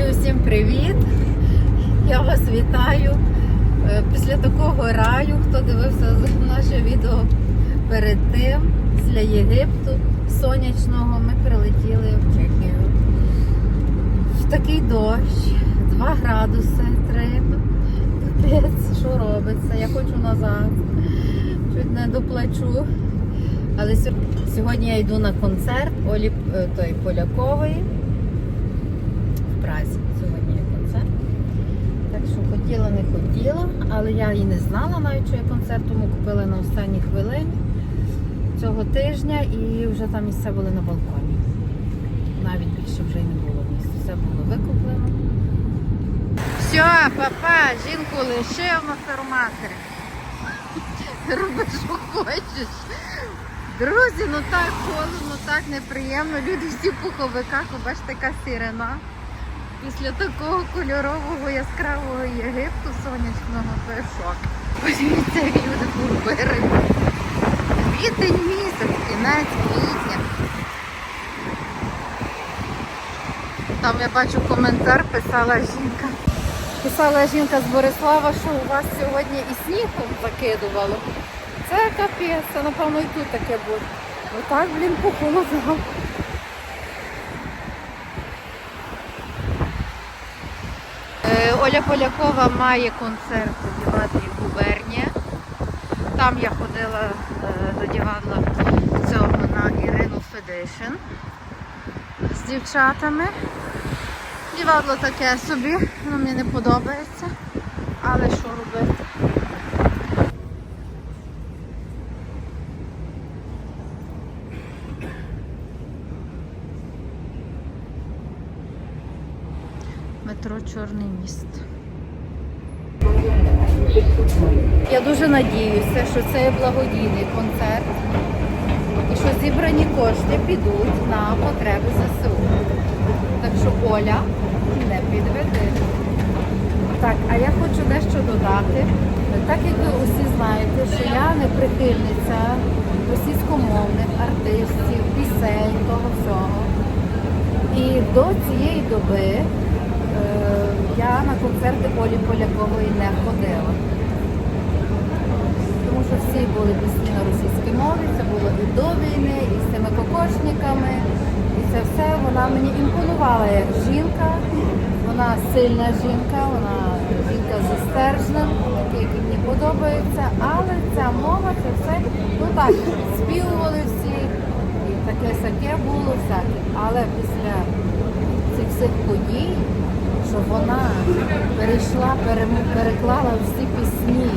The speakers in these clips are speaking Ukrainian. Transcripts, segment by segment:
Друзі, усім привіт! Я вас вітаю. Е, Після такого раю, хто дивився наше відео перед тим, після Єгипту сонячного, ми прилетіли в Чехію. В такий дощ, 2 градуси, 3. Капець, що робиться? Я хочу назад. Чуть не доплачу. Але сьогодні я йду на концерт Олі е, той, Полякової в Сьогодні є концерт. Так що хотіла, не хотіла, але я і не знала навіть, що є концерт, тому купила на останній хвилині цього тижня і вже там місця були на балконі. Навіть більше вже й не було місця. Все було викуплено. Все, папа, жінку лишив на ферматері. Роби, що хочеш. Друзі, ну так холодно, так неприємно. Люди всі в пуховиках, ви бачите, яка сирена. Після такого кольорового яскравого Єгипту сонячного є шок. Подивіться, як люди бурбири. Квітень місяць, кінець квітня. Там я бачу коментар, писала жінка. Писала жінка з Борислава, що у вас сьогодні і снігом закидувало. Це капець, це напевно і тут таке буде. Отак, блін, похолодало. Е, Оля Полякова має концерт у Дівадлі губернія. Там я ходила е, до Дівадла цього на Ірину Федишин з дівчатами. Дівадло таке собі, воно мені не подобається. Але що робити? Метро Чорний міст. Я дуже надіюся, що це благодійний концерт і що зібрані кошти підуть на потреби ЗСУ. Так що Оля не підведе. Так, а я хочу дещо додати. Так як ви усі знаєте, що я не прихильниця російськомовних артистів, пісень, того всього. І до цієї доби я на концерти Олі Полякової не ходила. Тому що всі були пісні на російській мові, це було і до війни, і з цими кокошниками. І це все вона мені імпонувала як жінка. Вона сильна жінка, вона жінка зі стержнем, який мені подобається. Але ця мова, це все, ну так, співували всі, і таке сяке було всяке. Але після цих всіх подій, що вона перейшла, переклала всі пісні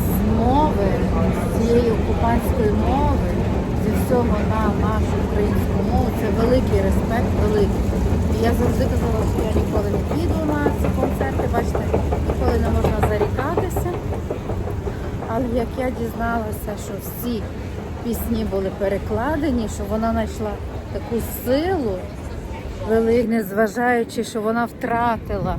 з мови, з цієї окупантської мови, зі всього на нашу українську мову, це великий респект, великий. І я завжди казала, що я ніколи не піду на ці концерти, бачите, ніколи не можна зарікатися. Але як я дізналася, що всі пісні були перекладені, що вона знайшла таку силу велику, незважаючи, що вона втратила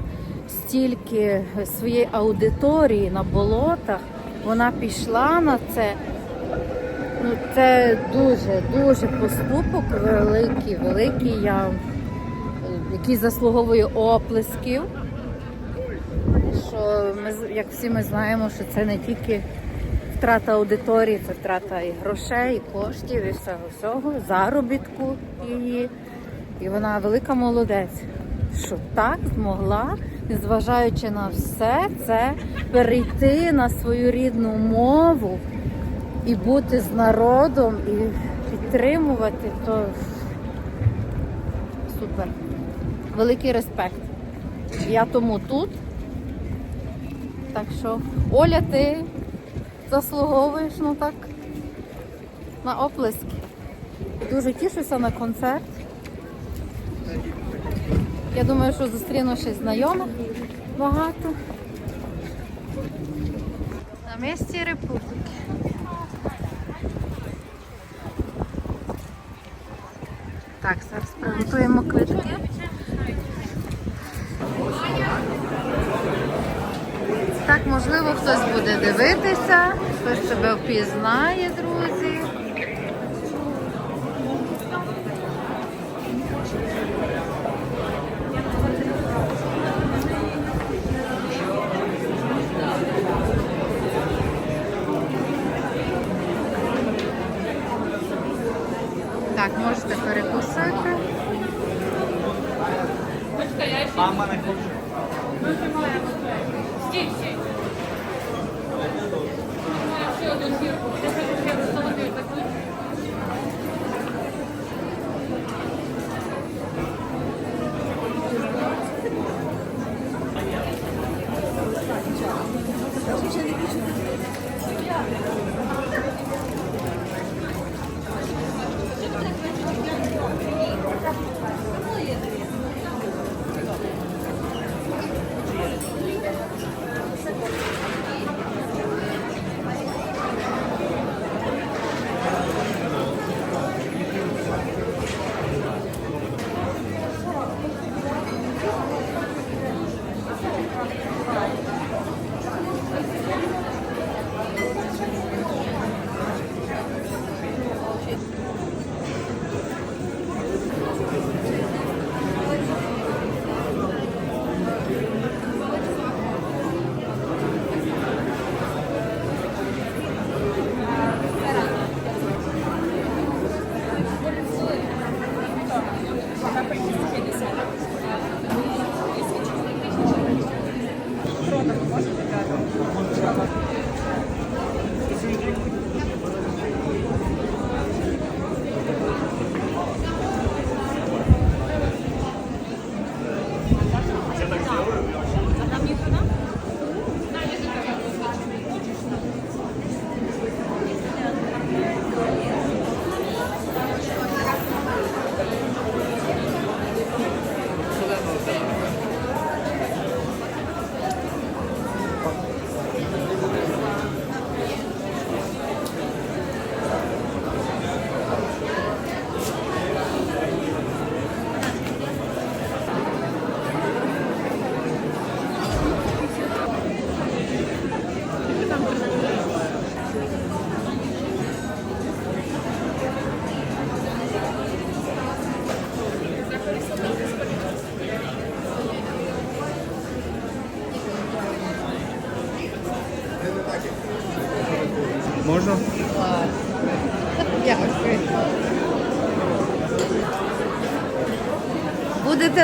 стільки своєї аудиторії на болотах, вона пішла на це. Ну, це дуже, дуже поступок великий, великий, я, який заслуговує оплесків. Що ми, як всі ми знаємо, що це не тільки втрата аудиторії, це втрата і грошей, і коштів, і всього всього, заробітку її. І вона велика молодець, що так змогла, незважаючи на все це, перейти на свою рідну мову і бути з народом, і підтримувати, то супер. Великий респект. Я тому тут. Так що, Оля, ти заслуговуєш ну так на оплески. Дуже тішуся на концерт. Я думаю, що зустріну ще знайомих багато. На місці Републіки. Так, зараз приготуємо квитки. Так, можливо, хтось буде дивитися, хтось себе впізнає, Мама не хоче. Можна?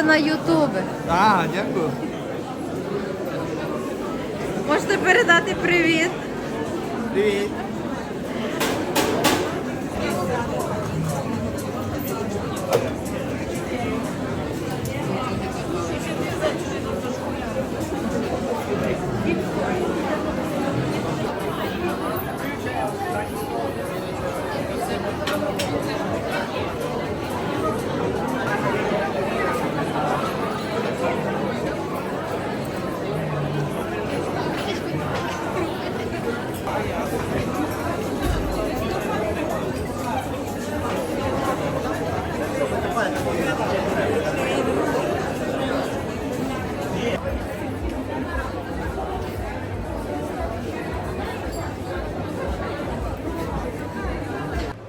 На Ютубі. А, дякую. Можете передати привіт. Привіт.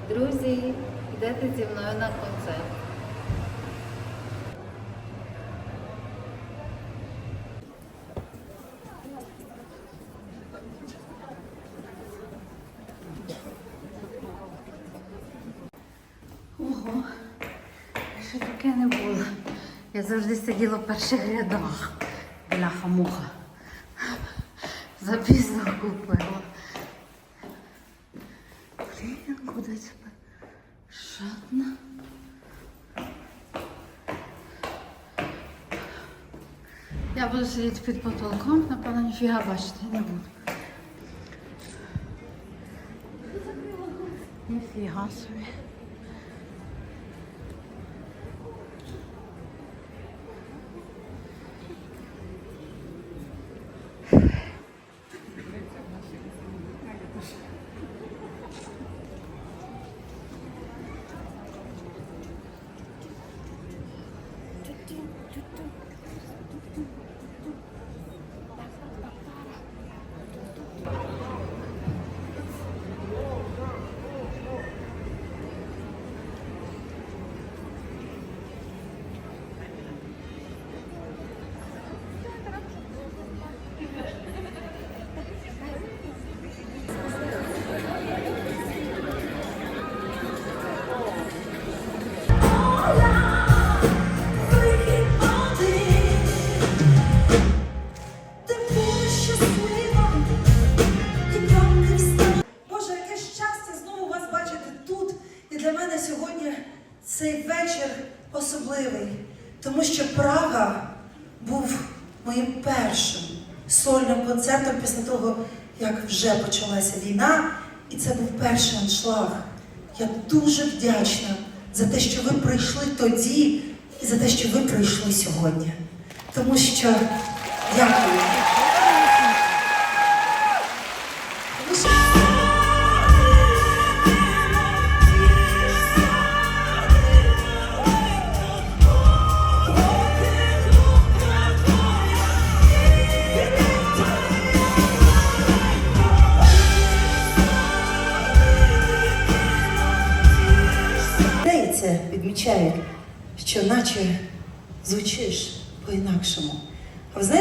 Друзі, йдете зі мною на концерт. Ого, ще таке не було. Я завжди сиділа в перших рядах. Бляха-муха. Запізно купила. Блін, куди тебе? Жадна. Я буду сидіти під потолком, напевно, ніфіга бачити не буду. Ніфіга собі. Моїм першим сольним концертом після того, як вже почалася війна, і це був перший аншлаг. Я дуже вдячна за те, що ви прийшли тоді, і за те, що ви прийшли сьогодні. Тому що дякую.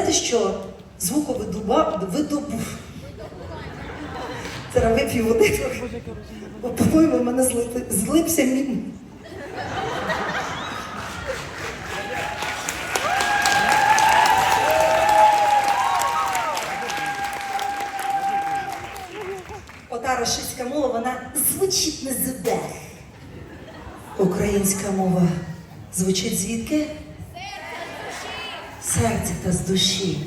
Знаєте, що звуковидуба видобув. Зараз вип'ю води. Бо, по-моєму, в мене зли- злився мій. Ота рашистська мова, вона звучить на зубах. Українська мова звучить звідки? Серце та з душі.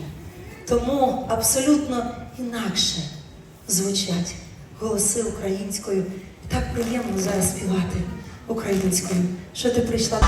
Тому абсолютно інакше звучать голоси українською. Так приємно зараз співати українською. Що ти прийшла?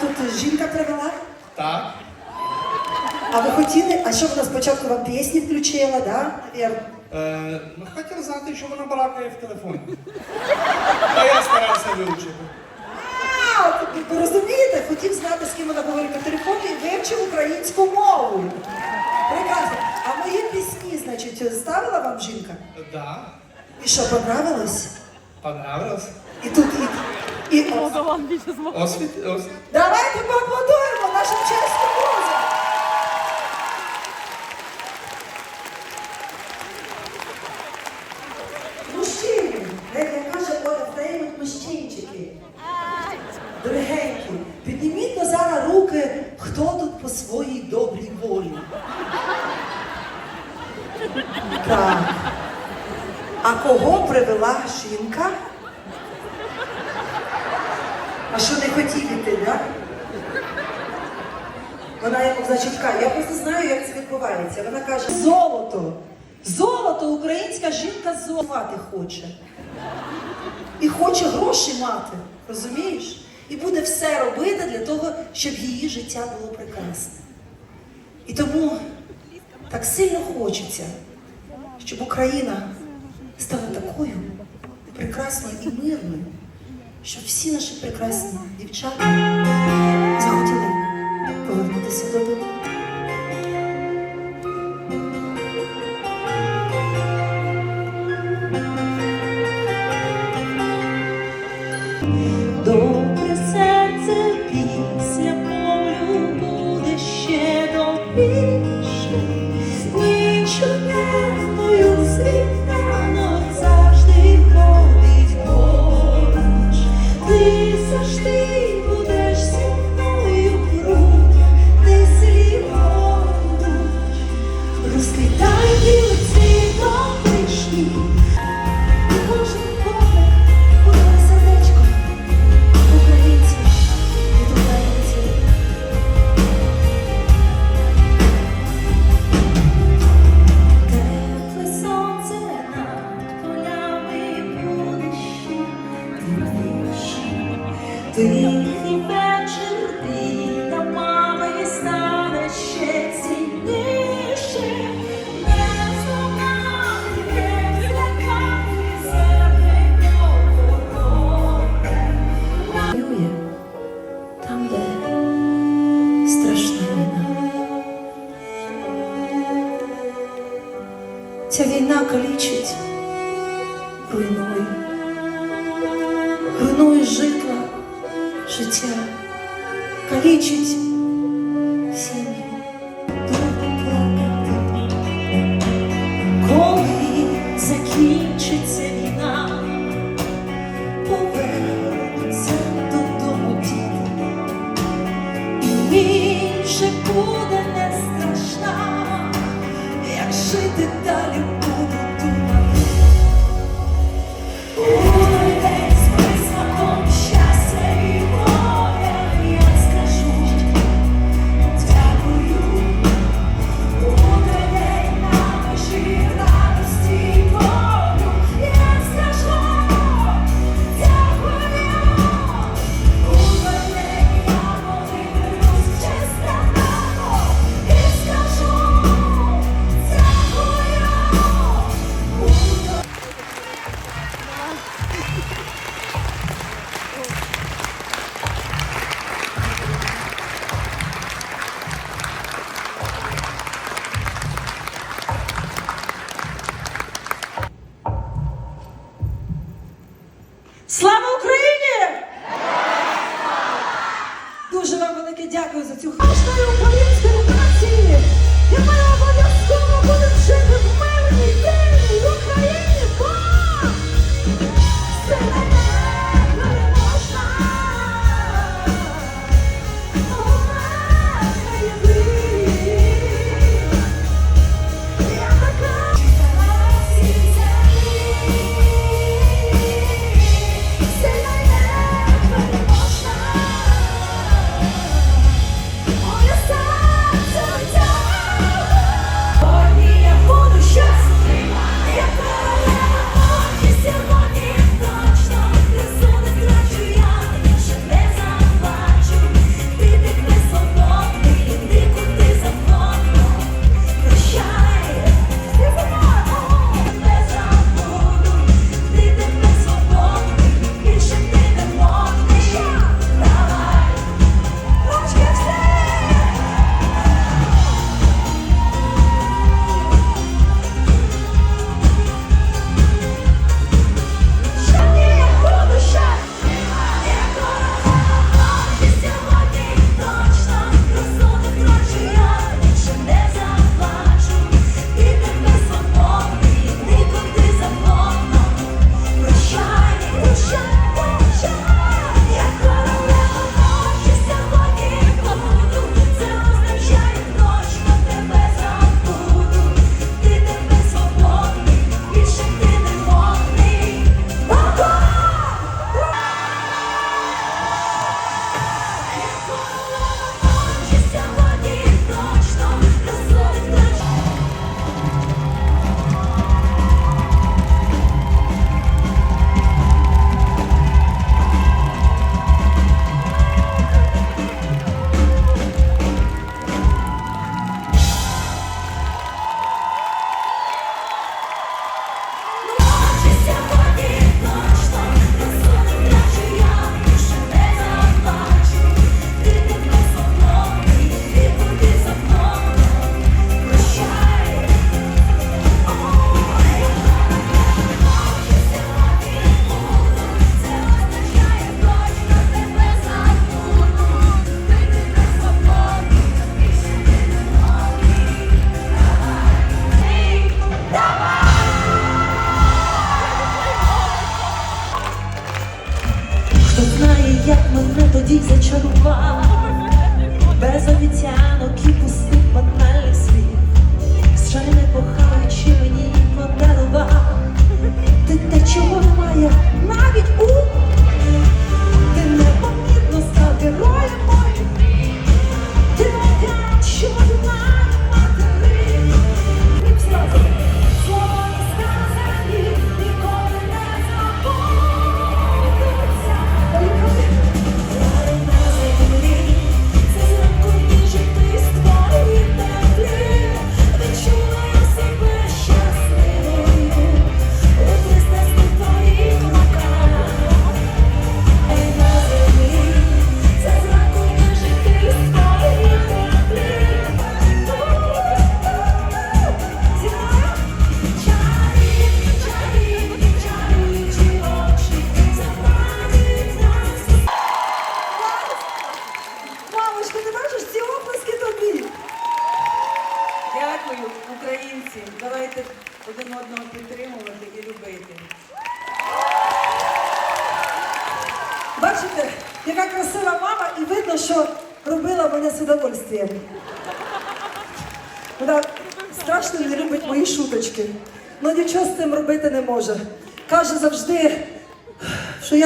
Тут жінка привела? Так. А ви хотіли? А що вона спочатку вам пісні включила, да? Навірно. Е, ну, хотів знати, що вона балакає в телефоні. А я старався вивчити. А, ви розумієте? Хотів знати, з ким вона говорить по телефону і вивчив українську мову. Прекрасно. А мої пісні, значить, ставила вам жінка? Да. І що, понравилось? Понравилось? І тут і. І... Освіт, освіт. Давайте поаплодуємо нашим чеським музикам. Мужчини, як каже Оля Фреймут, мужчинчики. Дорогенькі, підніміть на зараз руки, хто тут по своїй добрій волі. Так. А кого привела жінка? Що не хотів іти, так? Вона йому, значить, каже, я просто знаю, як це відбувається. Вона каже, золото! Золото, українська жінка золотувати хоче. І хоче гроші мати, розумієш? І буде все робити для того, щоб її життя було прекрасне. І тому так сильно хочеться, щоб Україна стала такою прекрасною і мирною, щоб всі наші прекрасні дівчата захотіли повернутися додому.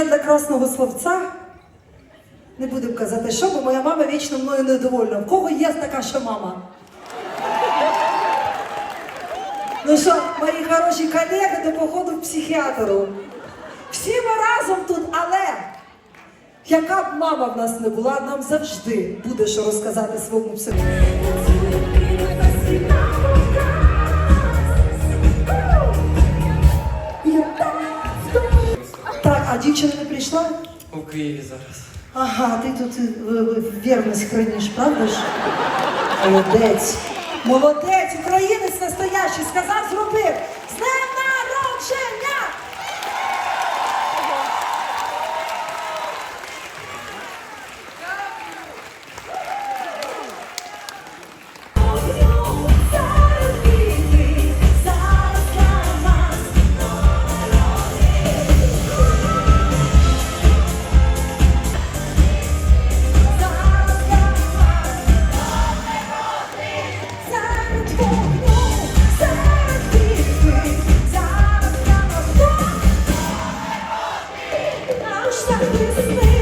Що для красного словця. Не будемо казати, що, бо моя мама вічно мною недовольна. В кого є така ще мама? Ну що, мої хороші колеги до походу к психіатру. Всі ми разом тут, але яка б мама в нас не була, нам завжди буде що розказати своєму психологу. Києві зараз. Ага, ти тут е, е, вірність храниш, правда ж? Молодець. Молодець, українець настоящий, сказав, зробив. Just like this.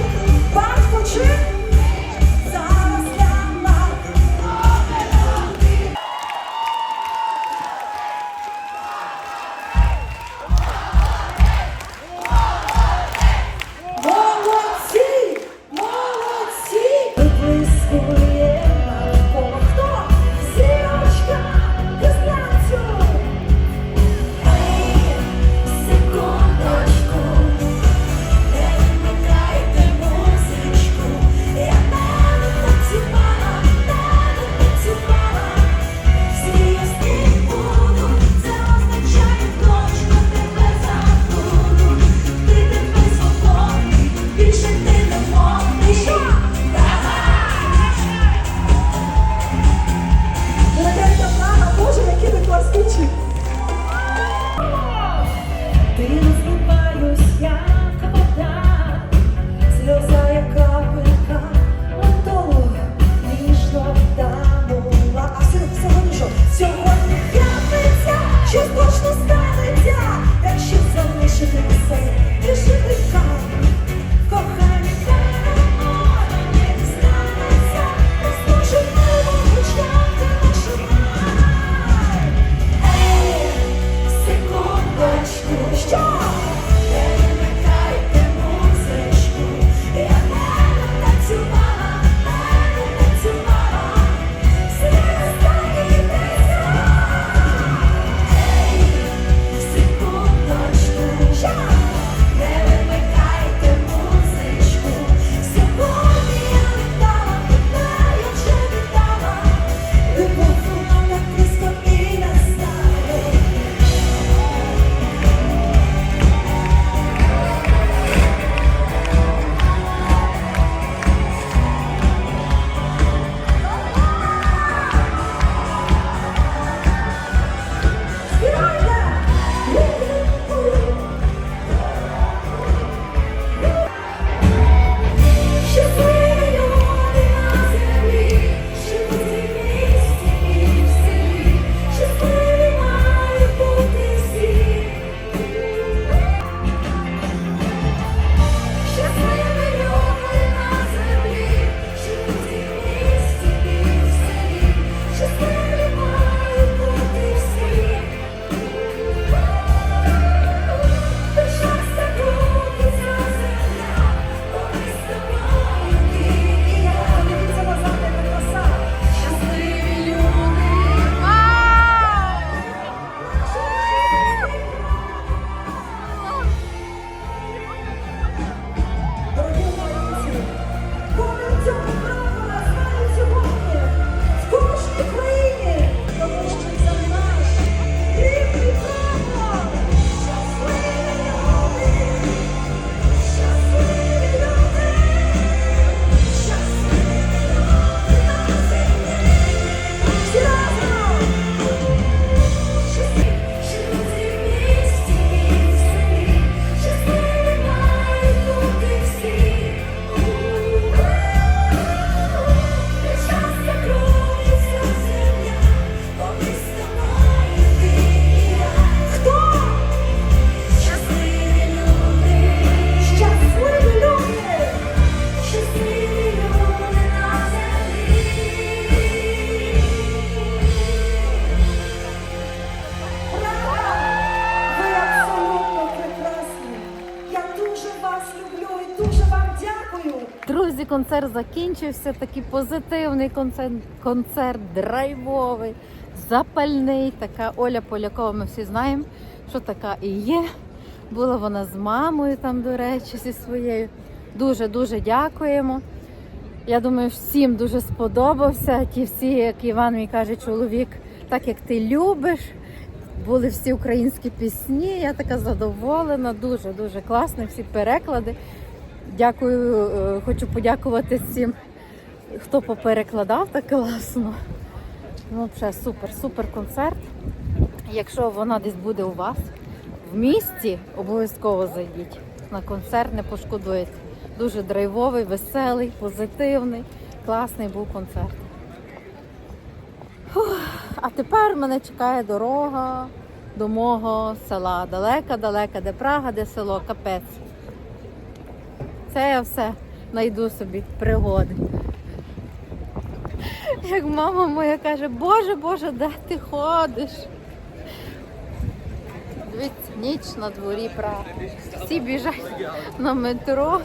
Концерт закінчився, такий позитивний концерт, концерт драйвовий, запальний. Така Оля Полякова, ми всі знаємо, що така і є. Була вона з мамою там, до речі, зі своєю. Дуже-дуже дякуємо. Я думаю, всім дуже сподобався. Ті всі, як Іван мій каже, чоловік, так як ти любиш. Були всі українські пісні. Я така задоволена, дуже дуже класно. Всі переклади. Дякую, е, хочу подякувати всім, хто поперекладав так класно. Ну, вже супер, супер концерт. Якщо вона десь буде у вас в місті, обов'язково зайдіть на концерт, не пошкодуєте. Дуже драйвовий, веселий, позитивний, класний був концерт. Фух, а тепер мене чекає дорога до мого села. Далека-далека, де Прага, де село, капець. Це я все знайду собі пригоди. Як мама моя каже, Боже, Боже, де ти ходиш? Дивіться, ніч на дворі Прага. Всі біжать на метро.